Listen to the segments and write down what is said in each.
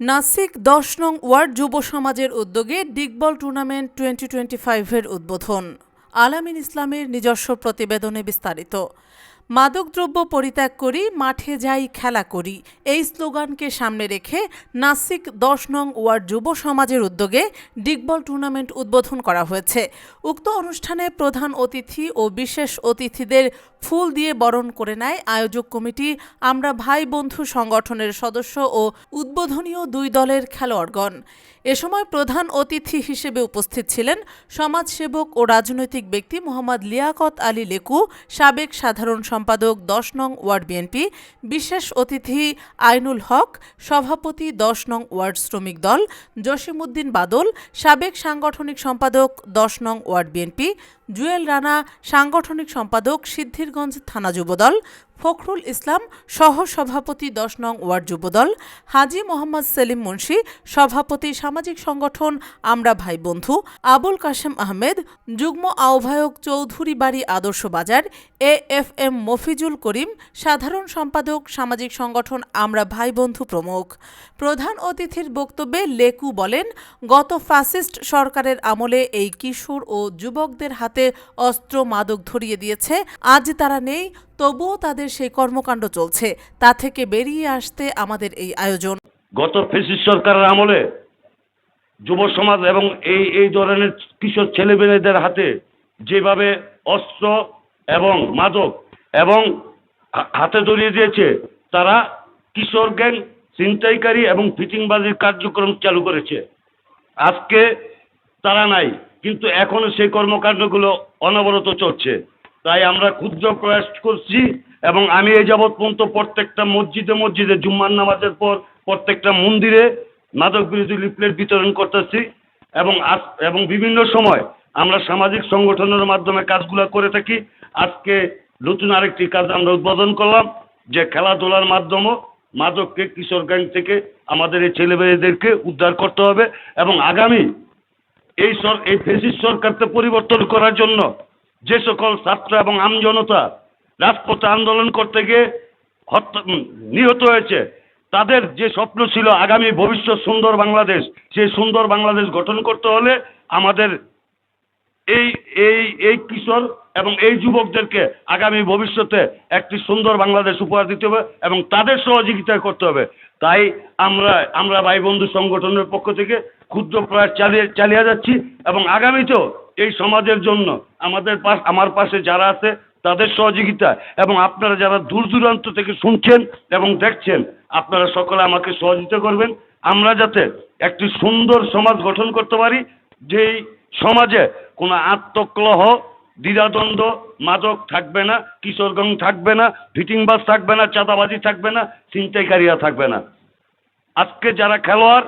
নাসিক দশ নং ওয়ার্ড যুব সমাজের উদ্যোগে ডিগবল টুর্নামেন্ট টোয়েন্টি টোয়েন্টি ফাইভের উদ্বোধন। আলামিন ইসলামের নিজস্ব প্রতিবেদনে বিস্তারিত। মাদকদ্রব্য পরিত্যাগ করি, মাঠে যাই খেলা করি। এই স্লোগানকে সামনে রেখে নাসিক দশ নং ওয়ার্ড যুব সমাজের উদ্যোগে ডিগবল টুর্নামেন্ট উদ্বোধন করা হয়েছে। উক্ত অনুষ্ঠানে প্রধান অতিথি ও বিশেষ অতিথিদের ফুল দিয়ে বরণ করে নেয় আয়োজক কমিটি। আমরা ভাই বন্ধু সংগঠনের সদস্য ও উদ্বোধনীয় দুই দলের খেলোয়াড়গণ। এ সময় প্রধান অতিথি হিসেবে উপস্থিত ছিলেন সমাজসেবক ও রাজনৈতিক ব্যক্তি মোহাম্মদ লিয়াকত আলী লেকু, সাবেক সাধারণ সম্পাদক দশ নং ওয়ার্ড বিএনপি, বিশেষ অতিথি আইনুল হক, সভাপতি দশ নং ওয়ার্ড শ্রমিক দল, জসিমউদ্দিন বাদল, সাবেক সাংগঠনিক সম্পাদক দশ নং ওয়ার্ড বিএনপি, জুয়েল রানা, সাংগঠনিক সম্পাদক সিদ্ধিরগঞ্জ থানা যুবদল ফখরুল ইসলাম সহ সভাপতি দশ নং ওয়ার্ড যুবদল, হাজি মোহাম্মদ সেলিম মুন্সি সভাপতি সামাজিক সংগঠন আমরা ভাই বন্ধু, আবুল কাশেম আহমেদ, যুগ্ম আহ্বায়ক চৌধুরী বাড়ি আদর্শ বাজার, A F M Mofizul Karim, সাধারণ সম্পাদক সামাজিক সংগঠন আমরা ভাই বন্ধু প্রমুখ। প্রধান অতিথির বক্তব্যে লেকু বলেন, গত ফ্যাসিস্ট সরকারের আমলে এই কিশোর ও যুবকদের হাতে অস্ত্র মাদক ধরিয়ে দিয়েছে, আজ তারা নেই তবুও তাদের সেই কর্মকাণ্ড চলছে। তা থেকে বেরিয়ে আসতে আমাদের এই আয়োজন। গত ফেসিস সরকারের আমলে যুব সমাজ এবং এই এই ধরনের কিশোর ছেলেমেয়েদের হাতে যেভাবে অস্ত্র এবং মাদক এবং হাতে ধরিয়ে দিয়েছে, তারা কিশোর গ্যাং, ছিনতাইকারী এবং ফিটিংবাজির কার্যক্রম চালু করেছে। আজকে তারা নাই, কিন্তু এখনও সেই কর্মকাণ্ডগুলো অনবরত চলছে। তাই আমরা ক্ষুদ্র প্রয়াস করছি এবং আমি এই যাবৎ পর্যন্ত প্রত্যেকটা মসজিদে মসজিদে জুম্মার নামাজের পর প্রত্যেকটা মন্দিরে মাদক বিরোধী লিফলেট বিতরণ করতেছি এবং আজ এবং বিভিন্ন সময় আমরা সামাজিক সংগঠনের মাধ্যমে কাজগুলো করে থাকি। আজকে নতুন আরেকটি কাজ আমরা উদ্বোধন করলাম, যে খেলাধুলার মাধ্যমে মাদককে কিশোর গ্যাং থেকে আমাদের এই ছেলেমেয়েদেরকে উদ্ধার করতে হবে এবং আগামী এই সর, এই ফেসিস সরকারকে পরিবর্তন করার জন্য যে সকল ছাত্র এবং আমজনতা রাজপথে আন্দোলন করতে গিয়ে হত্যা নিহত হয়েছে, তাদের যে স্বপ্ন ছিল আগামী ভবিষ্যৎ সুন্দর বাংলাদেশ, সেই সুন্দর বাংলাদেশ গঠন করতে হলে আমাদের এই এই এই কিশোর এবং এই যুবকদেরকে আগামী ভবিষ্যতে একটি সুন্দর বাংলাদেশ উপহার দিতে হবে এবং তাদের সহযোগিতা করতে হবে। তাই আমরা আমরা ভাই বন্ধু সংগঠনের পক্ষ থেকে ক্ষুদ্র প্রয়াস চালিয়ে চালিয়ে যাচ্ছি এবং আগামীতেও এই সমাজের জন্য। আমাদের পাশ, আমার পাশে যারা আছে, তাদের সহযোগিতা এবং আপনারা যারা দূর দূরান্ত থেকে শুনছেন এবং দেখছেন, আপনারা সকলে আমাকে সহযোগিতা করবেন। আমরা যাতে একটি সুন্দর সমাজ গঠন করতে পারি, যেই সমাজে কোনো আত্মকলহ, দ্বিধাদ্বন্দ্ব, মাদক থাকবে না কিশোরগঞ্জ থাকবে না, ফিটিংবাজ থাকবে না, চাঁদাবাজি থাকবে না, ছিনতাইকারীরা থাকবে না। আজকে যারা খেলোয়াড়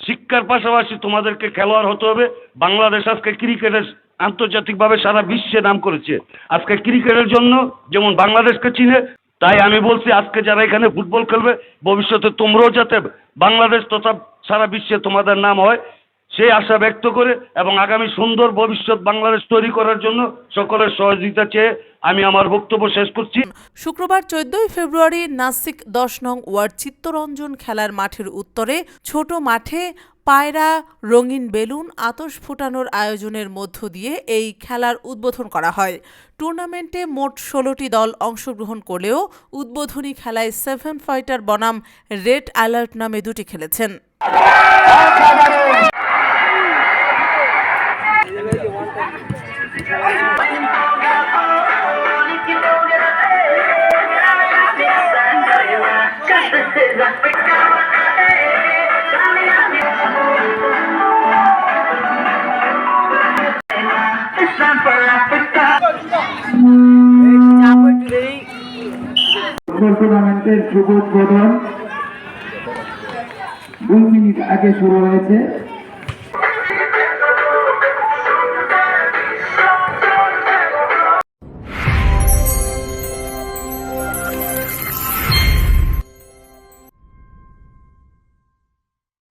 শিক্ষার পাশাপাশি তোমাদেরকে খেলোয়াড় হতে হবে। বাংলাদেশ আজকে ক্রিকেটের আন্তর্জাতিকভাবে সারা বিশ্বে নাম করেছে। আজকে ক্রিকেটের জন্য যেমন বাংলাদেশকে চিনে, তাই আমি বলছি আজকে যারা এখানে ফুটবল খেলবে, ভবিষ্যতে তোমরাও যাতে বাংলাদেশ তথা সারা বিশ্বে তোমাদের নাম হয় সেই আশা ব্যক্ত করে এবং আগামী সুন্দর ভবিষ্যৎ বাংলাদেশ তৈরি করার জন্য সকলের সহযোগিতা চেয়ে আমি আমার বক্তব্য শেষ করছি। শুক্রবার চোদ্দই ফেব্রুয়ারি নাসিক দশ নং ওয়ার্ড চিত্তরঞ্জন খেলার মাঠের উত্তরে ছোট মাঠে পায়রা, রঙিন বেলুন আতশ ফুটানোর আয়োজনের মধ্য দিয়ে এই খেলার উদ্বোধন করা হয়। টুর্নামেন্টে মোট ষোলোটি দল অংশগ্রহণ করলেও উদ্বোধনী খেলায় সেভেন ফাইটার বনাম রেড অ্যালার্ট নামে দুটি খেলেছেন ফুটবল টুর্নামেন্টের শুভ উদ্বোধন দুই মিনিট আগে শুরু হয়েছে।